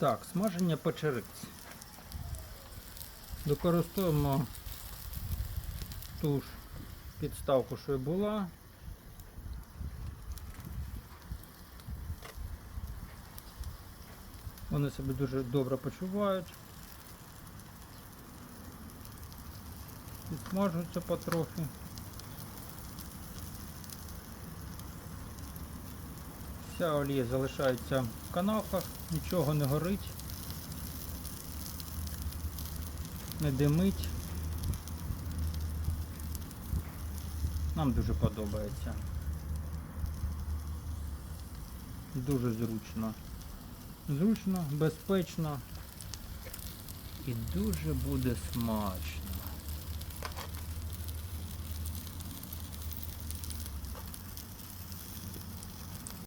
Так, смаження печериць. Використовуємо ту ж підставку, що і була. Вони себе дуже добре почувають. Підсмажуються потрохи. Вся олія залишається в канавках, нічого не горить, не димить. Нам дуже подобається. Дуже зручно. Зручно, безпечно і дуже буде смачно.